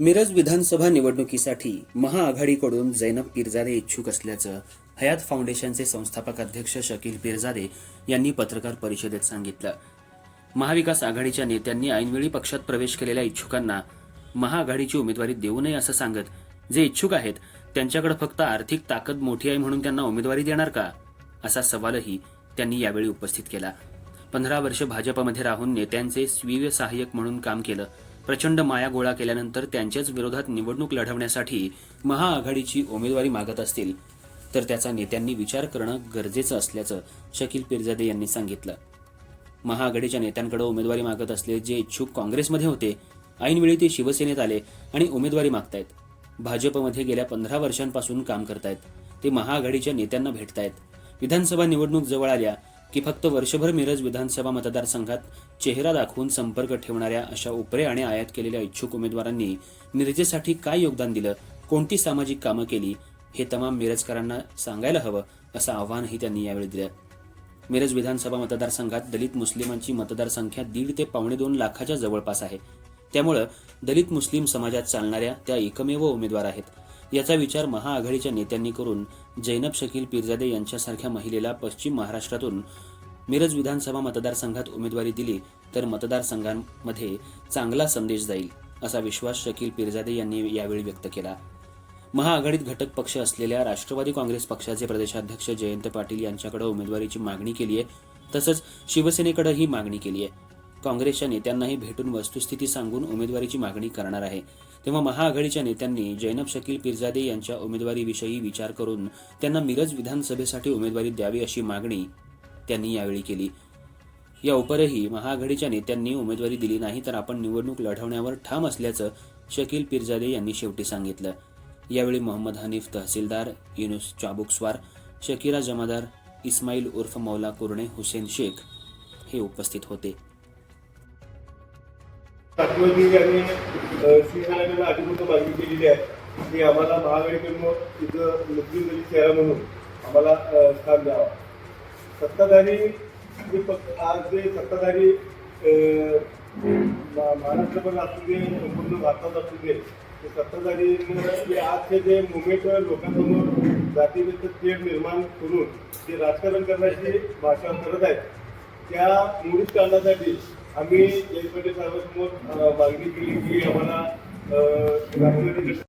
मिरज विधानसभा निवडणुकीसाठी महाआघाडीकडून जैनब पिरजादे इच्छुक असल्याचं हयात फाउंडेशनचे संस्थापक अध्यक्ष शकील पिरजादे यांनी पत्रकार परिषदेत सांगितलं. महाविकास आघाडीच्या नेत्यांनी ऐनवेळी पक्षात प्रवेश केलेल्या इच्छुकांना महाआघाडीची उमेदवारी देऊ नये असं सांगत जे इच्छुक आहेत त्यांच्याकडे फक्त आर्थिक ताकद मोठी आहे म्हणून त्यांना उमेदवारी देणार का? असा सवालही त्यांनी यावेळी उपस्थित केला. पंधरा वर्ष भाजपमध्ये राहून नेत्यांचे स्वीय सहाय्यक म्हणून काम केलं. प्रचंड माया गोळा केल्यानंतर त्यांच्याच विरोधात निवडणूक लढवण्यासाठी महाआघाडीची उमेदवारी मागत असतील. तर त्याचा नेत्यांनी विचार करणं गरजेचं असल्याचं शकील पिरजादे यांनी सांगितलं. महाआघाडीच्या नेत्यांकडे उमेदवारी मागत असले जे इच्छुक काँग्रेसमध्ये होते ऐनवेळी ते शिवसेनेत आले आणि उमेदवारी मागतायत. भाजपमध्ये गेल्या पंधरा वर्षांपासून काम करतायत. ते महाआघाडीच्या नेत्यांना भेटतायत. विधानसभा निवडणूक जवळ आल्या की फक्त वर्षभर मिरज विधानसभा मतदारसंघात चेहरा दाखवून संपर्क ठेवणाऱ्या अशा उपरे आणि आयात केलेल्या इच्छुक उमेदवारांनी मिरजेसाठी काय योगदान दिलं कोणती सामाजिक कामं केली हे तमाम मिरजकरांना सांगायला हवं असं आव्हानही त्यांनी यावेळी दिलं. मिरज विधानसभा मतदारसंघात दलित मुस्लिमांची मतदारसंख्या दीड ते पावणे दोन लाखाच्या जवळपास आहे. त्यामुळं दलित मुस्लिम समाजात चालणाऱ्या त्या एकमेव उमेदवार आहेत. याचा विचार महाआघाडीच्या नेत्यांनी करून जैनब शकील पिरजादे यांच्यासारख्या महिलेला पश्चिम महाराष्ट्रातून मिरज विधानसभा मतदारसंघात उमेदवारी दिली तर मतदारसंघांमध्ये चांगला संदेश जाईल असा विश्वास शकील पिरजादे यांनी यावेळी व्यक्त केला. महाआघाडीत घटक पक्ष असलेल्या राष्ट्रवादी काँग्रेस पक्षाचे प्रदेशाध्यक्ष जयंत पाटील यांच्याकडे उमेदवारीची मागणी केली आहे तसंच शिवसेनेकडेही मागणी केली आहे काँग्रेसच्या नेत्यांनाही भेटून वस्तुस्थिती सांगून उमेदवारीची मागणी करणार आहे. तेव्हा महाआघाडीच्या नेत्यांनी जैनब शकील पिरजादे यांच्या उमेदवारीविषयी विचार करून त्यांना मिरज विधानसभेसाठी उमेदवारी द्यावी अशी मागणी त्यांनी यावेळी केली. या उपरही महाआघाडीच्या नेत्यांनी उमेदवारी दिली नाही तर आपण निवडणूक लढवण्यावर ठाम असल्याचं शकील पिरजादे यांनी शेवटी सांगितलं. यावेळी मोहम्मद हनीफ तहसीलदार युनुस चाबुकस्वार शकीरा जमादार इस्माईल उर्फ मौला कुरणे हुसेन शेख हे उपस्थित होते. सातवजी यांनी शिवसेनेला अधिकृत मागणी केलेली आहे. की आम्हाला महाआघाडीकडून तिथं मुस्लिम दलित चेहरा म्हणून आम्हाला स्थान द्यावा. सत्ताधारी जे पक्ष आज जे सत्ताधारी अ, मा- महाराष्ट्रभर असू दे संपूर्ण भारतात असू दे ते सत्ताधारी जे आजचे जे मुंबईत लोकांसमोर जातीभेद तेढ निर्माण करून जे राजकारण करण्याची भाषा करत आहेत त्या मुळीच कारणासाठी आम्ही जयपटे साहेबांसमोर मागणी केली की आम्हाला अ,